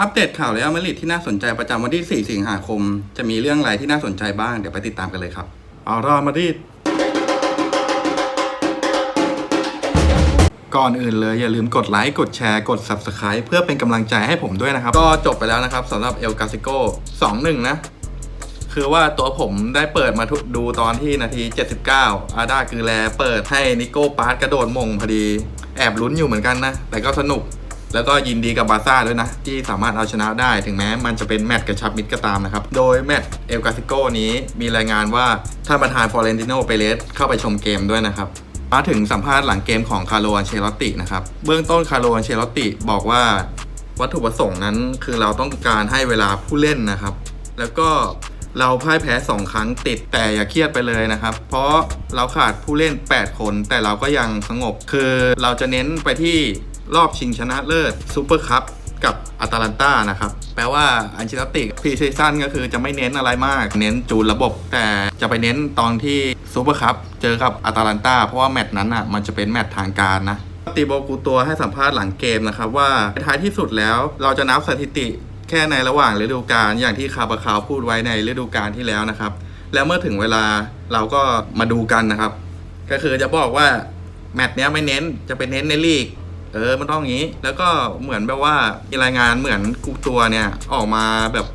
อัปเดตข่าวเรอัลมาดริดที่น่าสนใจประจำวันที่ 4 สิงหาคม จะมีเรื่องอะไรที่น่าสนใจบ้าง เดี๋ยวไปติดตามกันเลยครับเอารอมาดริดก่อนอื่นเลยอย่าลืมกดไลค์กดแชร์กด Subscribe เพื่อเป็นกำลังใจให้ผมด้วยนะครับ ก็จบไปแล้วนะครับสำหรับเอลกาซิโก2-1 นะ คือว่าตัวผมได้เปิดมาทุดูตอนที่นาที 79 อาดาคือแลเปิดให้นิโก้ปาร์ตกระโดดมงพอดี แอบลุ้นอยู่เหมือนกันนะ แต่ก็สนุก แล้วก็ยินดีกับบาซ่าด้วยนะ ที่สามารถเอาชนะได้ถึงแม้มันจะเป็นแมตช์กระชับมิตรก็ตามนะครับ โดยแมตช์เอลกาซิโกนี้มีรายงานว่าท่านประธานฟลอเรนติโนเปเรสเข้าไปชมเกมด้วยนะครับมาถึงสัมภาษณ์หลังเกมของคาร์โลอันเชลอตตินะครับ เบื้องต้นคาร์โลอันเชลอตติบอกว่าวัตถุประสงค์นั้นคือเราต้องการให้เวลาผู้เล่นนะครับ แล้วก็เราพ่ายแพ้ 2 ครั้งติดแต่อย่าเครียดไปเลยนะครับ เพราะเราขาดผู้เล่น 8 คน แต่เราก็ยังสงบคือเราจะเน้นไปที่ รอบชิงชนะเลิศซูเปอร์คัพกับอาตาลันตานะครับ แปลว่าอันเชลตติพรีซีซั่นก็คือจะไม่เน้นอะไรมาก เน้นจูนระบบ แต่จะไปเน้นตอนที่ซูเปอร์คัพเจอกับอาตาลันตาเพราะว่าแมตช์นั้นอะมันจะเป็นแมตช์ทางการนะตีโบกูตัวให้สัมภาษณ์หลังเกมนะครับว่าท้ายที่สุดแล้วเราจะนับสถิติแค่ในระหว่างฤดูกาลอย่างที่คาบาคาวพูดไว้ในฤดูกาลที่แล้วนะครับ แล้วเมื่อถึงเวลาเราก็มาดูกันนะครับ ก็คือจะบอกว่าแมตช์เนี้ยไม่เน้นจะเป็นเน้นในลีก เออมันต้องอย่างนี้ แล้วก็เหมือนแบบว่ามีรายงานเหมือนกูตัวเนี่ยออกมาแบบ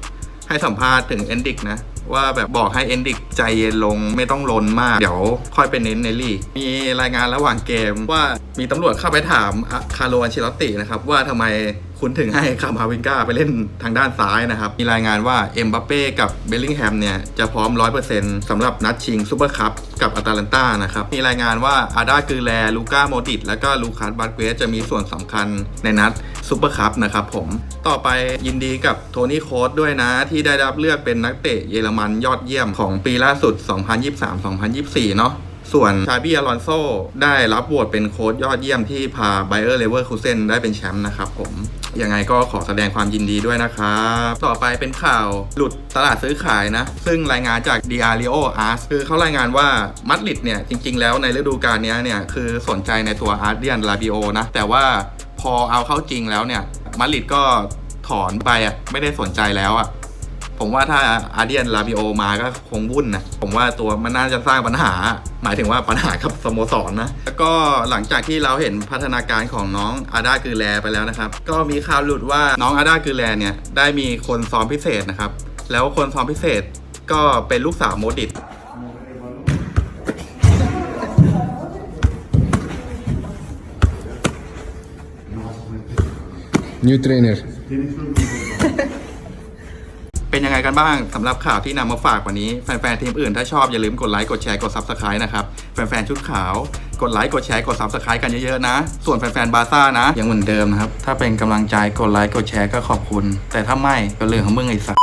ให้สัมภาษณ์ถึงเอนดิกนะ ว่าแบบบอกให้เอนดิกใจเย็นลงไม่ต้องลนมาก เดี๋ยวค่อยไปเน้นในลีก มีรายงานระหว่างเกมว่ามีตำรวจเข้าไปถามคาร์โลอันเชลอตตินะครับ ว่าทำไมคุณถึงให้คามาวินกาไปเล่นทางด้านซ้ายนะครับ มีรายงานว่าเอ็มบัปเป้กับเบลลิงแฮมเนี่ย จะพร้อม 100%สำหรับนัดชิงซูเปอร์คัพกับอาตาลันตานะครับ มีรายงานว่าอาดาคือแลลูก้าโมติต และก็ลูคัสบาสเกสจะมีส่วนสำคัญในนัด ซูเปอร์คัพนะครับผมต่อไปยินดีกับโทนี่โค้ดด้วยนะ ที่ได้รับเลือกเป็นนักเตะเยอรมันยอดเยี่ยมของปีล่าสุด 2023-2024 เนาะส่วนชาบี้อลอนโซได้รับโหวตเป็นโค้ชยอดเยี่ยมที่พาไบเออร์เลเวอร์คูเซนได้เป็นแชมป์นะครับผม ยังไงก็ขอแสดงความยินดีด้วยนะครับ ต่อไปเป็นข่าวหลุดตลาดซื้อขายนะ ซึ่งรายงานจาก d i a r i o Art คือเขารายงานว่ามัดริดเนี่ย จริง ๆ แล้วในฤดูกาลนี้เนี่ย คือสนใจในตัวอาร์เดียนลาบิโอนะ แต่ว่า พอเอาเข้าจริงแล้วเนี่ยมัดริดก็ถอนไปอะไม่ได้สนใจแล้วอะผมว่าถ้าอาเดียนลาบิโอมาก็คงวุ่นนะผมว่าตัวมันน่าจะสร้างปัญหา หมายถึงว่าปัญหากับสโมสรนะแล้วก็หลังจากที่เราเห็นพัฒนาการของน้องอาดาคือแลไปแล้วนะครับ ก็มีข่าวหลุดว่าน้องอาดาคือแลเนี่ยได้มีคนซ้อมพิเศษนะครับ แล้วคนซ้อมพิเศษก็เป็นลูกสาวโมดิต New trainer. เป็นยังไงกันบ้างสำหรับข่าวที่นำมาฝากวันนี้ แฟนๆทีมอื่นถ้าชอบอย่าลืมกดไลค์กดแชร์กด Subscribe นะครับ แฟนๆชุดขาว กดไลค์กดแชร์กด Subscribe กันเยอะๆนะ ส่วนแฟนๆบาร์ซ่านะยังเหมือนเดิมนะครับ ถ้าเป็นกำลังใจกดไลค์กดแชร์ก็ขอบคุณ แต่ถ้าไม่ก็เรื่องของมึงไอ้สัส